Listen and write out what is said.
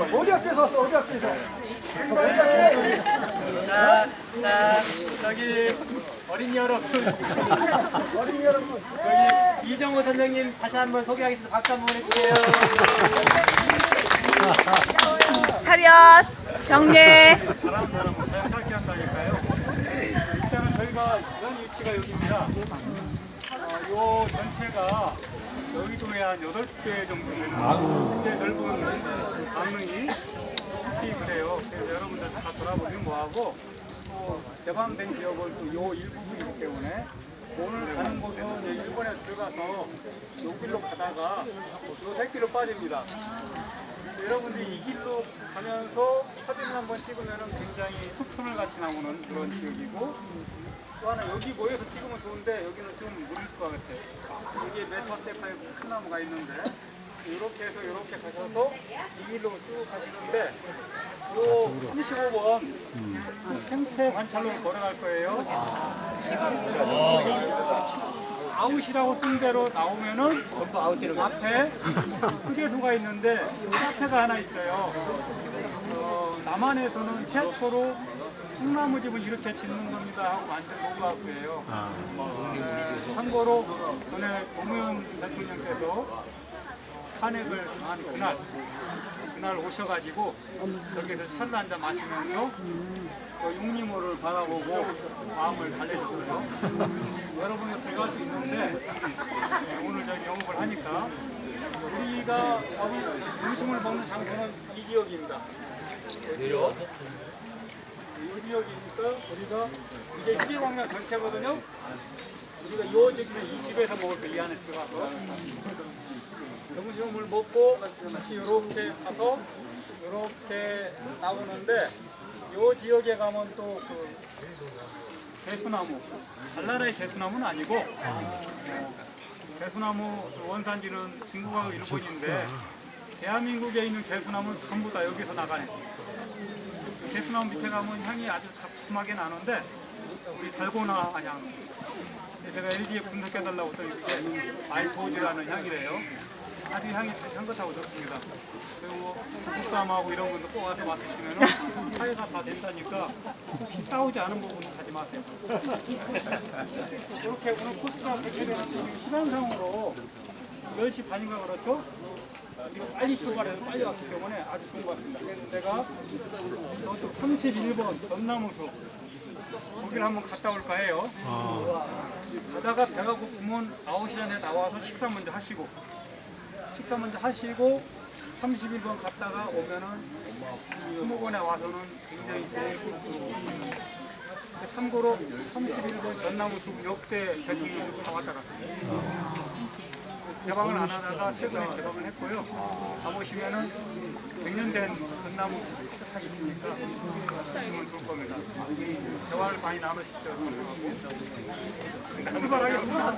어디 학교에서 왔어? 어디 학교에서? 자, 자, 저기 어린이 여러분, 어린이 여러분. 여기 이정호 선생님 다시 한번 소개하겠습니다. 박수 한번 해주세요. 차렷 경례 잘하는 사람은 그냥 짧게 한다니까요. 일단은 저희가 이런 위치가 여기입니다. 어, 요 전체가 여의도에 한 8배 정도 되는 꽤 넓은 강릉이 특히 그래요. 그래서 여러분들 다 돌아보시면 뭐하고 또 개방된 지역을 또요 일부분이기 때문에 오늘 가는 곳은 이제 일본에 들어가서 요 길로 가다가 요 새길로 빠집니다. 여러분들이 이 길로 가면서 사진을 한번 찍으면 굉장히 수평을 같이 나오는 그런 지역이고 또 하나 여기 모여서 찍으면 좋은데 여기는 좀 무릴 것 같아요. 여기에 메타스테파에 큰 나무가 있는데 이렇게 해서 이렇게 가셔서 이 길로 쭉 가시는데 요 35번 생태 관찰로 걸어갈 거예요. 아웃이라고 쓴 대로 나오면은 앞에 휴게소가 있는데 카페가 하나 있어요. 어, 남한에서는 최초로 통나무 집은 이렇게 짓는 겁니다 하고 만든 로그하우스예요. 네, 참고로 전에 노무현 대통령께서 탄핵을 한 그날 그날 오셔가지고 여기서 차를 한잔 마시면서 그 육림호를 바라보고 마음을 달래셨어요. 여러분도 들어갈 수 있는데 네, 오늘 저기 영업을 하니까 우리가 거기 점심을 먹는 장소는 이 지역입니다. 어디요? 이 지역이니까 우리가 이게 시광장 전체거든요. 우리가 이 집은 이 집에서 먹을 거이 안에 들어가서 점심을 먹고 다시 이렇게 가서 이렇게 나오는데 이 지역에 가면 또그 개수나무 달나라의 개수나무는 아니고 어, 개수나무 원산지는 중국하고 일본인데 대한민국에 있는 개수나무는 전부 다 여기서 나가요. 그 개수나무 밑에 가면 향이 아주 달콤하게 나는데 우리 달고나 향. 제가 LG에 분석해달라고 했더니 이게 말토지라는 향이래요. 아주 향이 향긋하고 좋습니다. 그리고 국감하고 이런 분도 꼭 와서 맡으시면 사회가 다 된다니까 혹시 싸우지 않은 부분은 가지 마세요. 이렇게 오늘 코스가 되는데 시간상으로 10시 반인가 그렇죠? 이거 빨리 출발해서 빨리 왔기 때문에 아주 좋은 것 같습니다. 그래서 제가 저쪽 31번 전나무숲 거기를 한번 갔다 올까 해요. 가다가 배가 고프면 9시 전에 나와서 식사 먼저 하시고 식사 먼저 하시고 31번 갔다가 오면은 수목원에 와서는 굉장히 코스 참고로 31번 전나무 숲 역대 대통령도 다 왔다 갔습니다. 개방을 안 하다가 최근에 개방을 했고요. 가보시면은 100년 된 전나무 숲이 있으니까 보시면 좋을 겁니다. 대화를 많이 나누십시오. 출발하겠습니다.